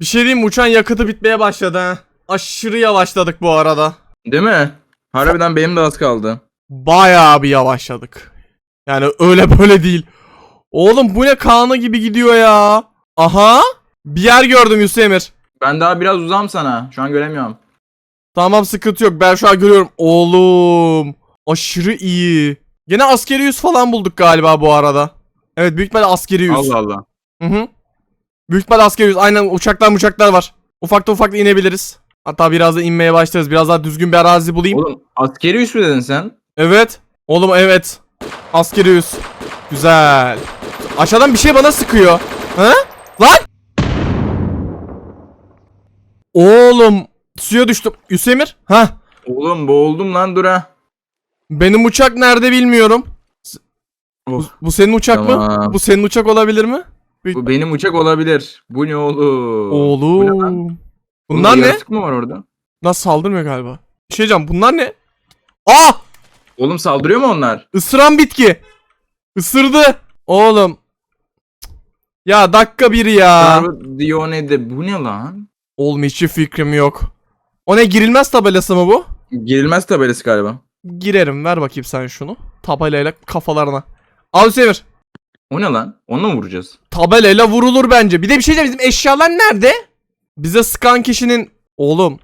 Bir şey diyeyim mi? Uçağın yakıtı bitmeye başladı ha. Aşırı yavaşladık bu arada. Değil mi? Harbiden benim de az kaldı. Bayağı bir yavaşladık. Yani öyle böyle değil. Oğlum bu ne kanı gibi gidiyor ya. Aha. Bir yer gördüm Yusuf Emir. Ben daha biraz uzam sana. Şu an göremiyorum. Tamam sıkıntı yok. Ben şu an görüyorum. Oğlum. Aşırı iyi. Gene askeri yüz falan bulduk galiba bu arada. Evet büyük ihtimalle askeri yüz. Allah Allah. Hı hı. Büyük ihtimalle askeri yüz. Aynen uçaklar uçaklar var. Ufakta ufakta inebiliriz. Hatta biraz da inmeye başlarız. Biraz daha düzgün bir arazi bulayım. Oğlum askeri üs mü dedin sen? Evet. Oğlum evet. Askeri yüz. Güzel. Aşağıdan bir şey bana sıkıyor. Ha? Lan! Oğlum suya düştüm. Yusemir? Ha? Oğlum boğuldum lan dur ha. Benim uçak nerede bilmiyorum. Bu, bu senin uçak mı? tamam. Bu senin uçak olabilir mi? Bu benim uçak olabilir. Bu ne oğlum? Bu ne lan? Oğlum. Bunlar ne? yaratık mı var orada? Nasıl saldırmıyor galiba? Bir şey diyeceğim. Bunlar ne? Aa! Oğlum saldırıyor mu onlar? Isıran bitki. Isırdı. Oğlum. Ya dakika bir ya. Dionede bu ne lan? Oğlum hiçbir fikrim yok. O ne girilmez tabelası mı bu? Girilmez tabelası galiba. Girerim ver bakayım sen şunu. Tabelayla kafalarına. Al Hüseyin. O ne lan? Onunla mı vuracağız? Tabelayla vurulur bence. Bir de bir şey diyeceğim bizim eşyalar nerede? Bize sıkan kişinin... Oğlum.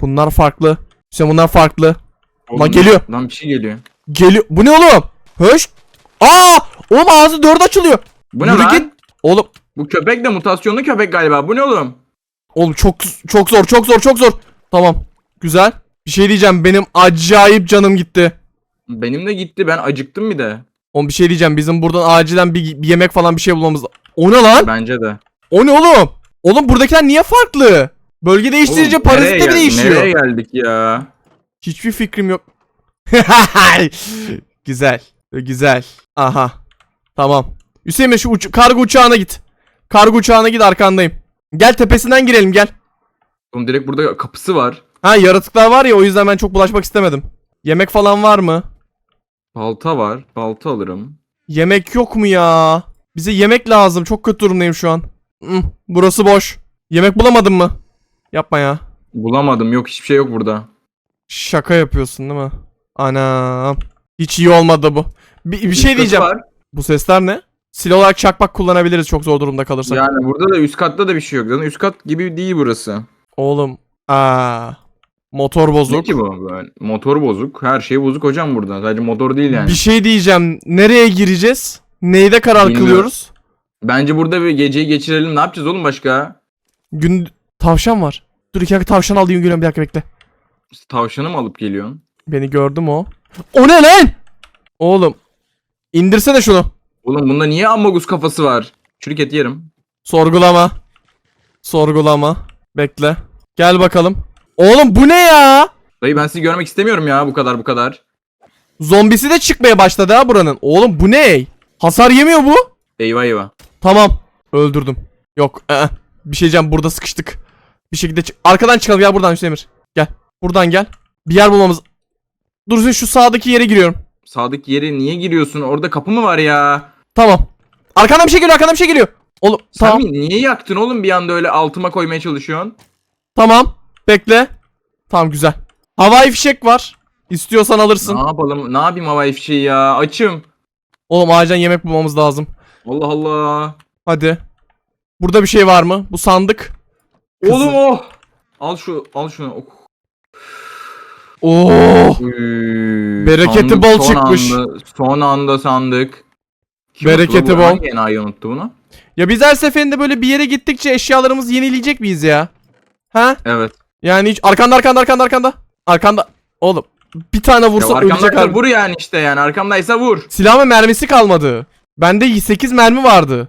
Bunlar farklı. Hüseyin bunlar farklı. Oğlum, geliyor. Lan bir şey geliyor. Geliyor. Bu ne oğlum? Höş. Aa! Oğlum ağzı dört açılıyor. Bu ne Yürü lan? git. Oğlum. Bu köpek de mutasyonlu köpek galiba. Bu ne oğlum? Oğlum çok çok zor çok zor çok zor. Tamam. Güzel. Bir şey diyeceğim benim acayip canım gitti. Benim de gitti. Ben acıktım bir de. Oğlum bir şey diyeceğim bizim buradan acilen bir, bir yemek falan bir şey bulmamız O ne lan? Bence de. O ne oğlum? Oğlum buradakiler niye farklı? Bölge değiştirince Oğlum, parazit de mi değişiyor? Nereye geldik ya? Hiçbir fikrim yok. güzel. Güzel. Aha. Tamam. Hüseyin şu uç- kargo uçağına git. Kargo uçağına git arkandayım. Gel tepesinden girelim gel. Oğlum direkt burada kapısı var. Ha yaratıklar var ya o yüzden ben çok bulaşmak istemedim. Yemek falan var mı? Balta var. Balta alırım. Yemek yok mu ya? Bize yemek lazım. Çok kötü durumdayım şu an. Burası boş. Yemek bulamadın mı? Yapma ya. Bulamadım. Yok hiçbir şey yok burada. Şaka yapıyorsun değil mi? Anam. Hiç iyi olmadı bu. Bir, bir şey Üst diyeceğim. katı var. Bu sesler ne? Silah olarak çakmak kullanabiliriz çok zor durumda kalırsak. Yani burada da üst katta da bir şey yok. Zaten üst kat gibi değil burası. Oğlum. Aa. Motor Ne bozuk. ki bu? Böyle motor bozuk. Her şey bozuk hocam burada. Sadece motor değil yani. Bir şey diyeceğim. Nereye gireceğiz? Neyde karar Bilmiyorum. kılıyoruz? Bence burada bir geceyi geçirelim. Ne yapacağız oğlum başka? Gün tavşan var. Dur iki dakika tavşan alayım gülüyorum bir dakika bekle. Tavşanı mı alıp geliyorsun? Beni gördü mü o? O ne lan? Oğlum. İndirsene şunu. Oğlum bunda niye ammogus kafası var? Çürük et yerim. Sorgulama. Sorgulama. Bekle. Gel bakalım. Oğlum bu ne ya? Dayı ben sizi görmek istemiyorum ya bu kadar bu kadar. Zombisi de çıkmaya başladı ha buranın. Oğlum bu ne? Hasar yemiyor bu. Eyvah eyvah. Tamam. Öldürdüm. Yok. ı-ı. Bir şey diyeceğim burada sıkıştık. Bir şekilde çık. Arkadan çıkalım gel buradan Hüseyin Emir. Gel. Buradan gel. Bir yer bulmamız. Dur Hüseyin, şu sağdaki yere giriyorum. Sağdaki yere niye giriyorsun? Orada kapı mı var ya? Tamam. Arkandan bir şey geliyor arkandan bir şey geliyor. Oğlum Sen tamam. mi- niye yaktın oğlum bir anda öyle altıma koymaya çalışıyorsun? Tamam. Bekle. Tamam güzel. Havai fişek var. İstiyorsan alırsın. Ne yapalım? Ne yapayım havai fişeği ya? Açım. Oğlum acilen yemek bulmamız lazım. Allah Allah. Hadi. Burada bir şey var mı? Bu sandık. Kızı- Oğlum oh. Al şu al şunu. Oh. Oo. Üy, Bereketi sandık bol son çıkmış. Anda, son anda sandık. Kim Bereketi bol. Hangi enayi unuttu bunu? Ya biz her seferinde böyle bir yere gittikçe eşyalarımızı yenileyecek miyiz ya? Ha? Evet. Yani hiç arkanda arkanda arkanda arkanda. Arkanda. Oğlum bir tane Ya vursa ölecek arkamdaysa abi. vur yani işte yani arkamdaysa vur. Silahıma mermisi kalmadı. Bende 8 mermi vardı.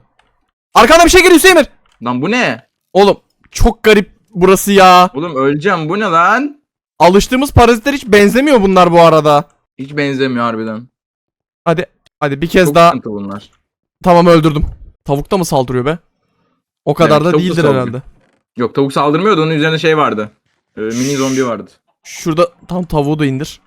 Arkanda bir şey geliyor Hüseyin. Lan bu ne? Oğlum çok garip burası ya. Oğlum öleceğim bu ne lan? Alıştığımız parazitler hiç benzemiyor bunlar bu arada. Hiç benzemiyor harbiden. Hadi. Hadi bir kez Çok daha. bunlar. Tamam öldürdüm. Tavuk da mı saldırıyor be? O kadar Evet, da değildir herhalde. Yok tavuk saldırmıyordu onun üzerinde şey vardı. Ee, mini zombi vardı. Şurada tam tavuğu da indir.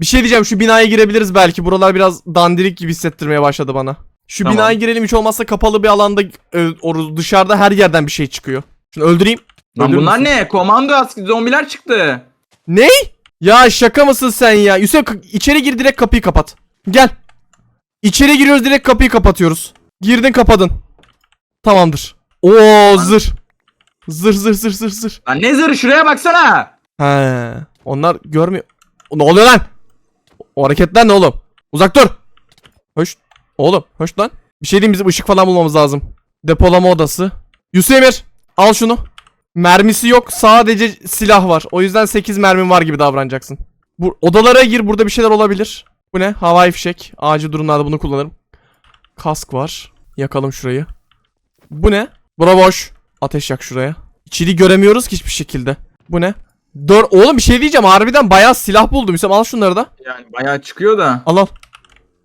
Bir şey diyeceğim şu binaya girebiliriz belki. Buralar biraz dandirik gibi hissettirmeye başladı bana. Şu Tamam. binaya girelim hiç olmazsa kapalı bir alanda e, or- dışarıda her yerden bir şey çıkıyor. Şunu öldüreyim. Lan Öldürür bunlar müsün? ne? Komando asker zombiler çıktı. Ne? Ya şaka mısın sen ya? Yusuf k- içeri gir direkt kapıyı kapat. Gel. İçeri giriyoruz direkt kapıyı kapatıyoruz. Girdin kapadın. Tamamdır. Oo zır. Zır zır zır zır zır. Lan ne zırhı şuraya baksana. He. Onlar görmüyor. Ne oluyor lan? O hareketler ne oğlum? Uzak dur. Hoş. Oğlum hoş lan. Bir şey diyeyim bizim ışık falan bulmamız lazım. Depolama odası. Yusuf Emir al şunu. Mermisi yok sadece silah var. O yüzden 8 mermin var gibi davranacaksın. Bu odalara gir burada bir şeyler olabilir. Bu ne? Havai fişek. Acil durumlarda bunu kullanırım. Kask var. Yakalım şurayı. Bu ne? Bura boş. Ateş yak şuraya. İçeriği göremiyoruz ki hiçbir şekilde. Bu ne? Dör Oğlum bir şey diyeceğim. Harbiden bayağı silah buldum. Hüsam al şunları da. Yani bayağı çıkıyor da. Al al.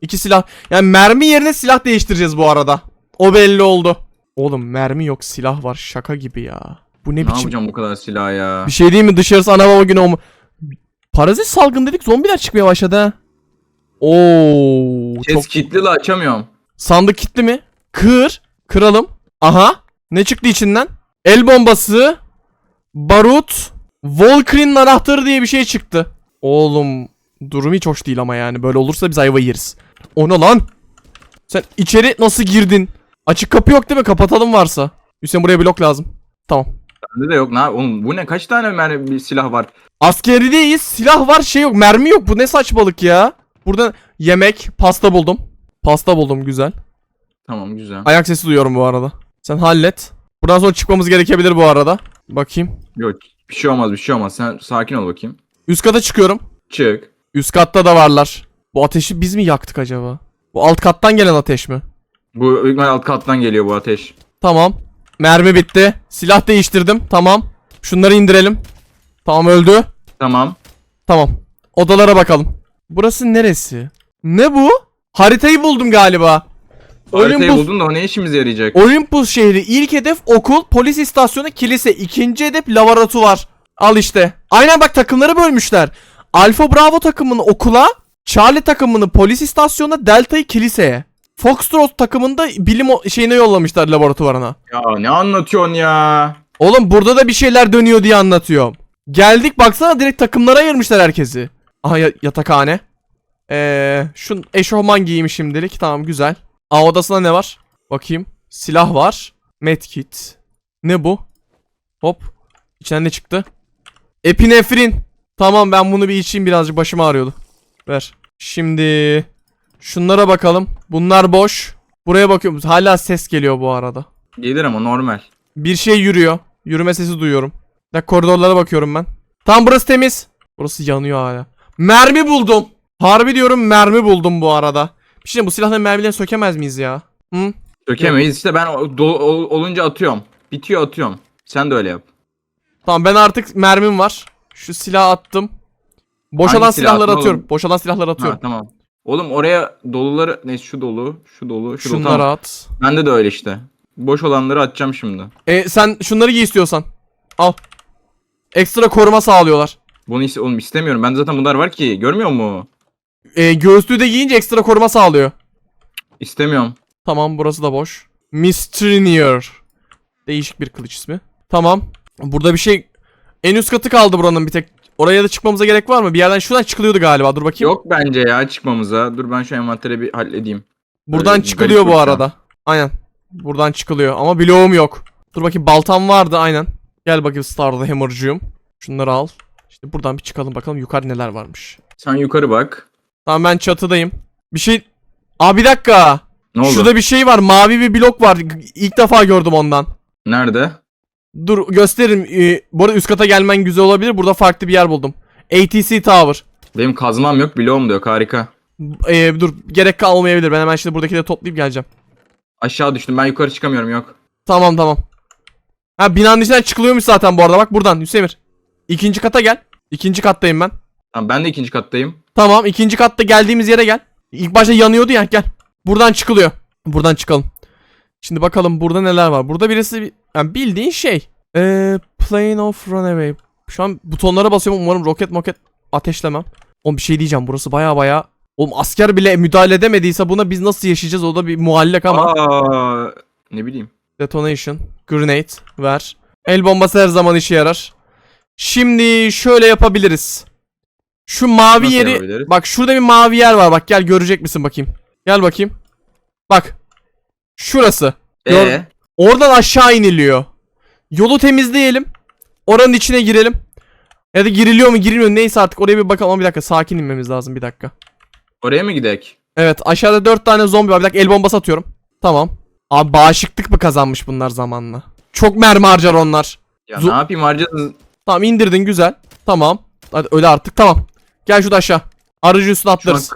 İki silah. Yani mermi yerine silah değiştireceğiz bu arada. O belli oldu. Oğlum mermi yok silah var. Şaka gibi ya. Bu ne, Ne biçim? yapacağım bu kadar silah ya? Bir şey değil mi? Dışarısı ana baba günü o mu? Parazit salgın dedik zombiler çıkmaya başladı ha. Oo, Ses çok kilitli la açamıyorum. sandık kilitli mi? Kır. Kıralım. Aha. Ne çıktı içinden? El bombası. Barut. Volkrin'in anahtarı diye bir şey çıktı. Oğlum durum hiç hoş değil ama yani. Böyle olursa biz ayva yeriz. O ne lan? Sen içeri nasıl girdin? Açık kapı yok değil mi? Kapatalım varsa. Hüseyin buraya blok lazım. Tamam. Bende de yok. Ne Oğlum bu ne? Kaç tane mermi bir silah var? Askerideyiz. Silah var şey yok. Mermi yok. Bu ne saçmalık ya? Burada yemek. Pasta buldum. Pasta buldum güzel. Tamam güzel. Ayak sesi duyuyorum bu arada. Sen hallet. Buradan sonra çıkmamız gerekebilir bu arada. Bakayım. Yok bir şey olmaz bir şey olmaz. Sen sakin ol bakayım. Üst kata çıkıyorum. Çık. Üst katta da varlar. Bu ateşi biz mi yaktık acaba? Bu alt kattan gelen ateş mi? Bu büyük alt kattan geliyor bu ateş. Tamam. Mermi bitti. Silah değiştirdim. Tamam. Şunları indirelim. Tamam öldü. Tamam. Tamam. Odalara bakalım. Burası neresi? Ne bu? Haritayı buldum galiba. Haritayı Olympus- buldun da o ne işimize yarayacak? Olympus şehri ilk hedef okul, polis istasyonu, kilise. ikinci hedef laboratuvar. Al işte. Aynen bak takımları bölmüşler. Alfa Bravo takımını okula, Charlie takımını polis istasyonuna, Delta'yı kiliseye. Foxtrot takımında bilim şeyine yollamışlar laboratuvarına. Ya ne anlatıyorsun ya? Oğlum burada da bir şeyler dönüyor diye anlatıyorum. Geldik baksana direkt takımlara ayırmışlar herkesi. Aha ya- yatakhane. Eee şu eşofman giyeyim şimdilik. Tamam güzel. Aa odasında ne var? Bakayım. Silah var. Medkit. Ne bu? Hop. İçinden ne çıktı? Epinefrin. Tamam ben bunu bir içeyim birazcık başım ağrıyordu. Ver. Şimdi şunlara bakalım. Bunlar boş. Buraya bakıyorum. Hala ses geliyor bu arada. Gelir ama normal. Bir şey yürüyor. Yürüme sesi duyuyorum. Dakika, koridorlara bakıyorum ben. Tam burası temiz. Burası yanıyor hala. Mermi buldum. Harbi diyorum mermi buldum bu arada. Diyeyim, bu silahla mermileri sökemez miyiz ya? Hı? Dökemeyiz işte ben o- do- ol- olunca atıyorum. Bitiyor atıyorum. Sen de öyle yap. Tamam ben artık mermim var. Şu silahı attım. Boşalan Hangi silah silahları attın atıyorum. oğlum? Boşalan silahları Ha atıyorum. tamam. Oğlum oraya doluları ne şu dolu, şu dolu, şu dolu. Şunları Tamam. at. Bende de öyle işte. Boş olanları atacağım şimdi. E, sen şunları giy istiyorsan. Al. Ekstra koruma sağlıyorlar. Bunu is- oğlum istemiyorum. Ben zaten bunlar var ki. Görmüyor mu? E, göğüslüğü de giyince ekstra koruma sağlıyor. İstemiyorum. Tamam burası da boş. Mistrinier. Değişik bir kılıç ismi. Tamam. Burada bir şey... En üst katı kaldı buranın bir tek. Oraya da çıkmamıza gerek var mı? Bir yerden şuradan çıkılıyordu galiba. Dur bakayım. Yok bence ya çıkmamıza. Dur ben şu envanteri bir halledeyim. Buradan Öyle çıkılıyor bu arada. Aynen. Buradan çıkılıyor. Ama bloğum yok. Dur bakayım baltam vardı aynen. Gel bakayım Star'da Hammer'cığım. Şunları al. İşte buradan bir çıkalım bakalım yukarı neler varmış. Sen yukarı bak. Tamam ben çatıdayım. Bir şey... Aa bir dakika. Ne oldu? Şurada bir şey var. Mavi bir blok var. İlk defa gördüm ondan. Nerede? Dur gösteririm. Ee, bu arada üst kata gelmen güzel olabilir. Burada farklı bir yer buldum. ATC Tower. Benim kazmam yok, bloğum da yok. Harika. Ee, dur gerek kalmayabilir. Ben hemen şimdi buradakileri toplayıp geleceğim. Aşağı düştüm. Ben yukarı çıkamıyorum. Yok. Tamam tamam. Ha binanın içinden çıkılıyormuş zaten bu arada. Bak buradan Hüsemir. İkinci kata gel. İkinci kattayım ben. Tamam ben de ikinci kattayım. Tamam ikinci katta geldiğimiz yere gel. İlk başta yanıyordu ya gel. Buradan çıkılıyor. Buradan çıkalım. Şimdi bakalım burada neler var. Burada birisi bir- yani bildiğin şey. Eee plane of runaway. Şu an butonlara basıyorum umarım roket moket ateşlemem. Oğlum bir şey diyeceğim burası baya baya. Oğlum asker bile müdahale edemediyse buna biz nasıl yaşayacağız o da bir muallak ama. Aa, ne bileyim. Detonation. Grenade ver. El bombası her zaman işe yarar. Şimdi şöyle yapabiliriz. Şu mavi Nasıl yeri yapabiliriz? bak şurada bir mavi yer var bak gel görecek misin bakayım. Gel bakayım. Bak. Şurası. Gör- Ee, Oradan aşağı iniliyor. Yolu temizleyelim. Oranın içine girelim. Ya da giriliyor mu girilmiyor mu? neyse artık oraya bir bakalım ama bir dakika sakin inmemiz lazım bir dakika. oraya mı gidek? Evet aşağıda 4 tane zombi var bir dakika el bombası atıyorum. Tamam. Abi bağışıklık mı kazanmış bunlar zamanla? Çok mermi harcar onlar. Ya Zo- ne yapayım harcadınız? Tamam indirdin güzel. Tamam. Hadi öyle artık tamam. Gel şurada aşağı. Aracı üstüne Şu an atlarız.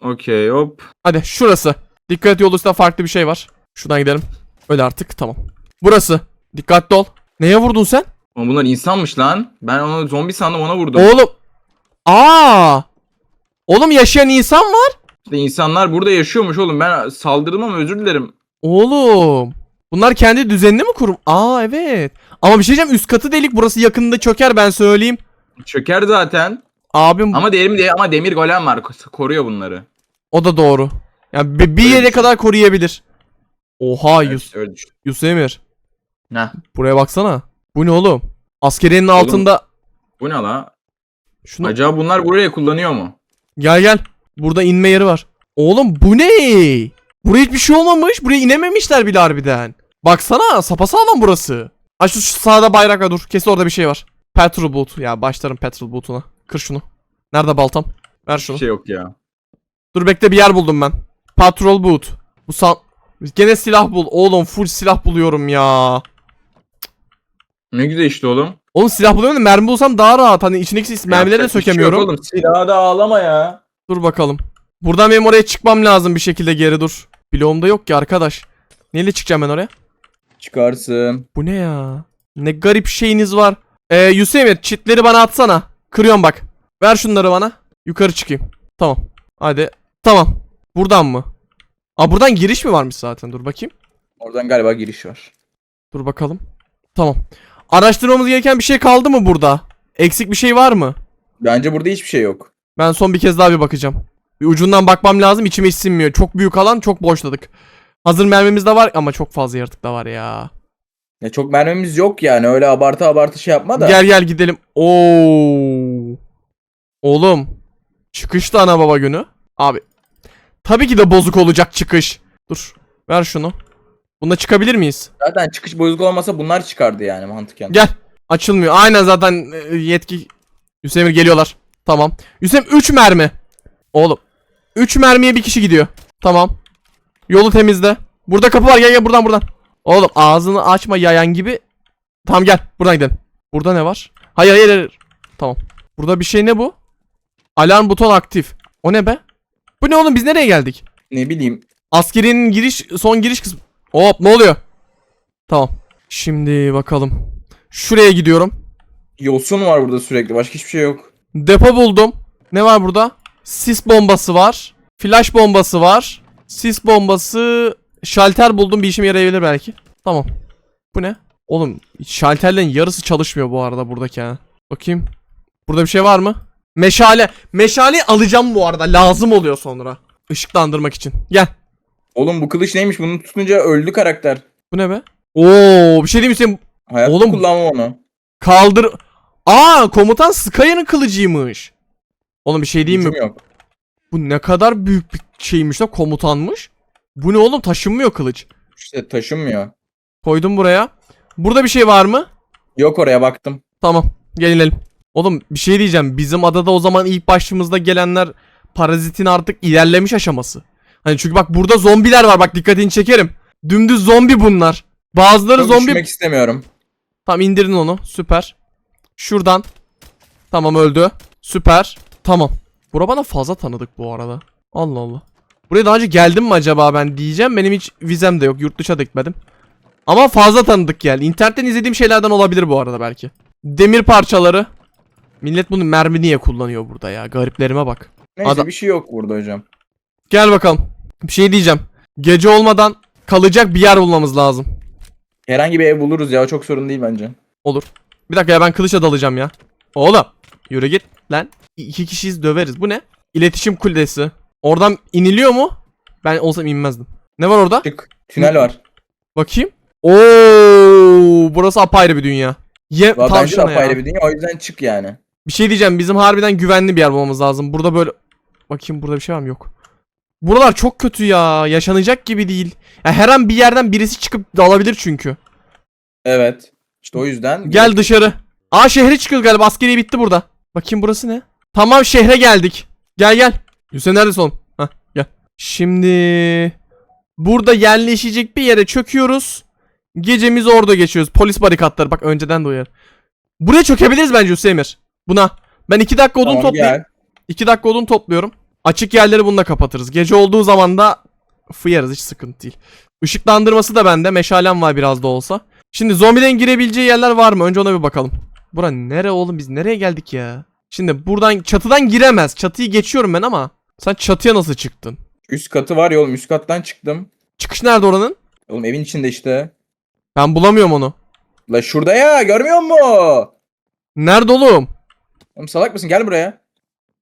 Okey hop. Hadi şurası. Dikkat yol üstünde farklı bir şey var. Şuradan gidelim. Öyle artık tamam. Burası. Dikkatli ol. Neye vurdun sen? Oğlum bunlar insanmış lan. Ben onu zombi sandım ona vurdum. Oğlum. Aa. Oğlum yaşayan insan var. İşte insanlar burada yaşıyormuş oğlum. Ben saldırdım ama özür dilerim. Oğlum. Bunlar kendi düzenini mi kurum? Aa evet. Ama bir şey diyeceğim üst katı delik burası yakında çöker ben söyleyeyim. Çöker zaten. Abim Ama demir diye ama demir golem var koruyor bunları. o da doğru. Yani bir, bir yere kadar koruyabilir. Oha Yus öyle düşün. Yusuf Emir. Heh, Buraya baksana. Bu ne oğlum? Askeriyenin altında. bu ne la? Şunu Acaba bunlar buraya kullanıyor mu? gel gel. Burada inme yeri var. Oğlum bu ne? Buraya hiçbir şey olmamış. Buraya inememişler bile harbiden. Baksana sapasağlam burası. Aç şu, şu sağda bayrak var dur. Kesin orada bir şey var. Petrol boot. Ya başlarım petrol boot'una. Kır şunu. Nerede baltam? Ver şunu. Bir şey yok ya. Dur bekle bir yer buldum ben. Patrol boot. Bu san... Gene silah bul. Oğlum full silah buluyorum ya. Ne güzel işte oğlum. Oğlum silah buluyorum da mermi bulsam daha rahat. Hani içindeki mermileri de şey yok sökemiyorum. Oğlum silahı da ağlama ya. Dur bakalım. Buradan benim oraya çıkmam lazım bir şekilde geri dur. Bloğumda yok ki arkadaş. Neyle çıkacağım ben oraya? Çıkarsın. Bu ne ya? Ne garip şeyiniz var. Ee, Yusuf çitleri bana atsana. Kırıyorum bak. Ver şunları bana. Yukarı çıkayım. Tamam. Hadi. Tamam. Buradan mı? Aa buradan giriş mi varmış zaten? Dur bakayım. Oradan galiba giriş var. Dur bakalım. Tamam. Araştırmamız gereken bir şey kaldı mı burada? Eksik bir şey var mı? Bence burada hiçbir şey yok. Ben son bir kez daha bir bakacağım. Bir ucundan bakmam lazım. içime hiç sinmiyor. Çok büyük alan çok boşladık. Hazır mermimiz de var ama çok fazla yaratık da var ya. Ya çok mermimiz yok yani öyle abartı abartı şey yapma da. Gel gel gidelim. Oo. Oğlum. Çıkışta ana baba günü. Abi. Tabii ki de bozuk olacak çıkış. Dur. Ver şunu. Bunda çıkabilir miyiz? Zaten çıkış bozuk olmasa bunlar çıkardı yani mantıken. Gel. Açılmıyor. Aynen zaten e, yetki. Hüseyin geliyorlar. Tamam. Hüseyin 3 mermi. Oğlum. 3 mermiye bir kişi gidiyor. Tamam. Yolu temizle. Burada kapı var. Gel gel buradan buradan. Oğlum ağzını açma yayan gibi. Tamam gel. Buradan gidelim. Burada ne var? Hayır hayır hayır. Tamam. Burada bir şey ne bu? Alarm buton aktif. O ne be? Bu ne oğlum biz nereye geldik? Ne bileyim. Askeriyenin giriş son giriş kısmı. Hop ne oluyor? Tamam. Şimdi bakalım. Şuraya gidiyorum. Yosun var burada sürekli başka hiçbir şey yok. Depo buldum. Ne var burada? Sis bombası var. Flash bombası var. Sis bombası. Şalter buldum bir işime yarayabilir belki. Tamam. Bu ne? Oğlum şalterlerin yarısı çalışmıyor bu arada buradaki ha. Bakayım. Burada bir şey var mı? Meşale. Meşale alacağım bu arada. Lazım oluyor sonra. Işıklandırmak için. Gel. Oğlum bu kılıç neymiş bunu tutunca öldü karakter. Bu ne be? Oo, bir şey diyeyim mi Hüseyin? Hayatta Oğlum- kullanmam onu. Kaldır. Aa, komutan Skya'nın kılıcıymış. Oğlum bir şey diyeyim mi? Yok. Bu ne kadar büyük bir şeymiş da komutanmış. Bu ne oğlum taşınmıyor kılıç. İşte taşınmıyor. Koydum buraya. Burada bir şey var mı? Yok oraya baktım. Tamam. Gel inelim. Oğlum bir şey diyeceğim. Bizim adada o zaman ilk başımızda gelenler parazitin artık ilerlemiş aşaması. Hani çünkü bak burada zombiler var. Bak dikkatini çekerim. Dümdüz zombi bunlar. Bazıları Çok zombi. düşmek istemiyorum. Tamam indirdin onu. Süper. Şuradan. Tamam öldü. Süper. Tamam. Bura bana fazla tanıdık bu arada. Allah Allah. Buraya daha önce geldim mi acaba ben diyeceğim. Benim hiç vizem de yok. Yurt dışına da gitmedim. Ama fazla tanıdık geldi. İnternetten izlediğim şeylerden olabilir bu arada belki. Demir parçaları. Millet bunu mermi niye kullanıyor burada ya? Gariplerime bak. Neyse Adam- bir şey yok burada hocam. Gel bakalım. Bir şey diyeceğim. Gece olmadan kalacak bir yer bulmamız lazım. Herhangi bir ev buluruz ya o çok sorun değil bence. Olur. Bir dakika ya ben kılıçla dalacağım ya. Oğlum. Yürü git lan. İki kişiyiz döveriz. Bu ne? İletişim kulesi. Oradan iniliyor mu? Ben olsam inmezdim. Ne var orada? Çık. Tünel var. Bakayım. Oo, burası apayrı bir dünya. Ye Valla bence de tavşana ya. apayrı bir dünya o yüzden çık yani. Bir şey diyeceğim. Bizim harbiden güvenli bir yer bulmamız lazım. Burada böyle bakayım burada bir şey var mı? Yok. Buralar çok kötü ya. Yaşanacak gibi değil. Ya her an bir yerden birisi çıkıp dalabilir çünkü. Evet. İşte o yüzden. Gel dışarı. Aa şehre çıkıyoruz galiba. Askeri bitti burada. Bakayım burası ne? Tamam şehre geldik. Gel gel. Hüseyin neredesin oğlum? Hah gel. Şimdi burada yerleşecek bir yere çöküyoruz. Gecemizi orada geçiyoruz. Polis barikatları bak önceden de uyar. Buraya çökebiliriz bence Hüseyin Emir. Buna. Ben iki dakika odun Tamam, toplayayım. gel. 2 dakika odun topluyorum. Açık yerleri bununla kapatırız. Gece olduğu zaman da fıyarız hiç sıkıntı değil. Işıklandırması da bende. Meşalem var biraz da olsa. Şimdi zombilerin girebileceği yerler var mı? Önce ona bir bakalım. Bura nere oğlum biz nereye geldik ya? Şimdi buradan çatıdan giremez. Çatıyı geçiyorum ben ama sen çatıya nasıl çıktın? Üst katı var ya oğlum üst kattan çıktım. Çıkış nerede oranın? Oğlum evin içinde işte. Ben bulamıyorum onu. La şurada ya görmüyor musun? Nerede oğlum? Oğlum salak mısın gel buraya.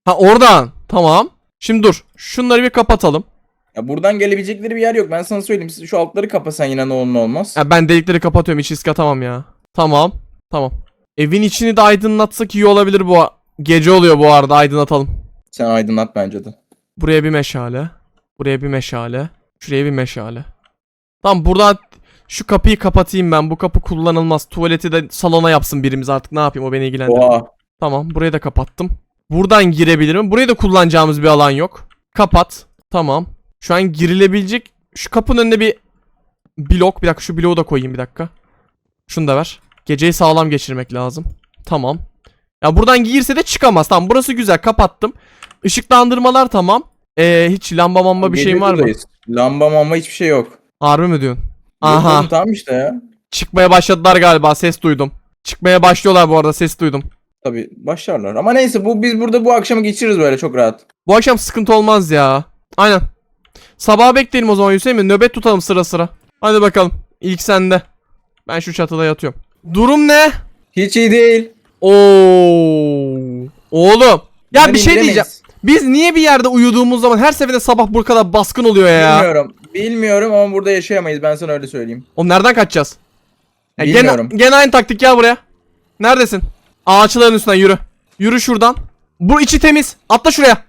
Ha oradan. Tamam. Şimdi dur. Şunları bir kapatalım. Ya buradan gelebilecekleri bir yer yok. Ben sana söyleyeyim. Siz şu altları kapasan yine ne olur ne olmaz. Ya ben delikleri kapatıyorum. Hiç risk atamam ya. Tamam. Tamam. Evin içini de aydınlatsak iyi olabilir bu. Gece oluyor bu arada aydınlatalım. Sen aydınlat bence de. Buraya bir meşale. Buraya bir meşale. Şuraya bir meşale. Tamam burada şu kapıyı kapatayım ben. Bu kapı kullanılmaz. Tuvaleti de salona yapsın birimiz artık. Ne yapayım o beni ilgilendirmiyor. Oha. Tamam burayı da kapattım. Buradan girebilirim. Burayı da kullanacağımız bir alan yok. Kapat. Tamam. Şu an girilebilecek. Şu kapının önünde bir blok. Bir dakika şu bloğu da koyayım bir dakika. Şunu da ver. Geceyi sağlam geçirmek lazım. Tamam. Ya buradan girse de çıkamaz. Tamam burası güzel kapattım. Işıklandırmalar tamam. Ee, hiç lamba mamba bir Gece şeyin var mı? buradayız. Lamba mamba hiçbir şey yok. Harbi mi diyorsun? Aha. tamam işte ya. Çıkmaya başladılar galiba. Ses duydum. Çıkmaya başlıyorlar bu arada. Ses duydum. Tabi başlarlar. Ama neyse bu biz burada bu akşamı geçiririz böyle çok rahat. Bu akşam sıkıntı olmaz ya. Aynen. Sabaha bekleyelim o zaman Hüseyin mi? Nöbet tutalım sıra sıra. Hadi bakalım. İlk sende. Ben şu çatıda yatıyorum. Durum ne? Hiç iyi değil. Oo. Oğlum. Ya Bunları bir şey diyeceğim. Biz niye bir yerde uyuduğumuz zaman her seferinde sabah bu kadar baskın oluyor ya? Bilmiyorum. Bilmiyorum ama burada yaşayamayız ben sana öyle söyleyeyim. Oğlum nereden kaçacağız? Ya gene, Bilmiyorum. gene aynı taktik gel buraya. Neredesin? Ağaçların üstünden yürü. Yürü şuradan. Bu içi temiz. Atla şuraya.